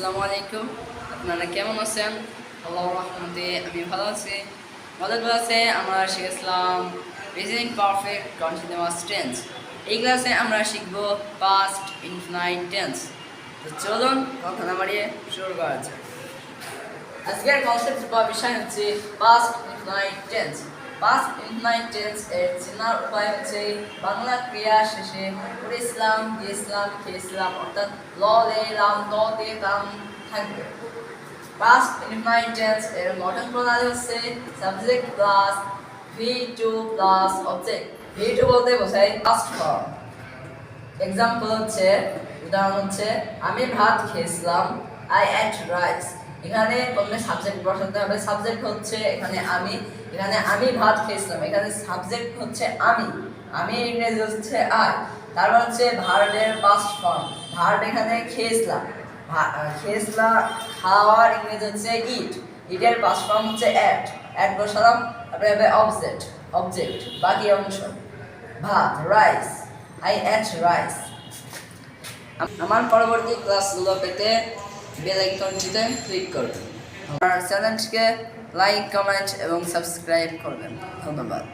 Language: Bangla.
আসসালামু আলাইকুম। আপনারা কেমন আছেন? আল্লাহ রহমতে আমি ভালো আছি। আমাদের ক্লাসে আমরা শিখেছিলাম প্রেজেন্ট পারফেক্ট কন্টিনিউয়াস টেন্স এই ক্লাসে আমরা শিখব পাস্ট ইনফিনাইট টেন্স তো চলুন কথা না বাড়িয়ে শুরু করা যাক। আজকের কনসেপ্ট বা বিষয় হচ্ছে past indefinite tense past indefinite tense এর চেনার উপায় হচ্ছে বাংলা ক্রিয়া শেষে পড়েছিলাম গিয়েছিলাম খেয়েছিলাম অর্থাৎ ল, লে লাম ত দে তাম থাকবে। ইনফিনাইট টেন্স এর মডার্ন প্রণালী হচ্ছে subject plus V two plus object V two বলতে বোঝায় পাস্ট ফর্ম এক্সাম্পল হচ্ছে, উদাহরণ হচ্ছে, আমি ভাত খেয়েছিলাম আই অ্যাট রাইস এখানে প্রথমে সাবজেক্ট বসাতে হবে। সাবজেক্ট হচ্ছে এখানে আমি। এখানে আমি ভাত খেয়েছিলাম। এখানে সাবজেক্ট হচ্ছে আমি। আমি ইংরেজি হচ্ছে আই তারপর হচ্ছে ভার্বের পাস্ট ফর্ম ভার্ব এখানে খেয়েছিলাম। খেয়েছিলাম, খাওয়ার ইংরেজি হচ্ছে ইট ইটের পাস্ট ফর্ম হচ্ছে অ্যাট অ্যাট বসালাম। তারপরে হবে অবজেক্ট অবজেক্ট বাকি অংশ। ভাত রাইস আই অ্যাট রাইস আমার পরবর্তী ক্লাসগুলো পেতে বেল আইকনটিতে ক্লিক করবেন। আমার চ্যানেলটিকে লাইক কমেন্ট এবং সাবস্ক্রাইব করবেন। ধন্যবাদ।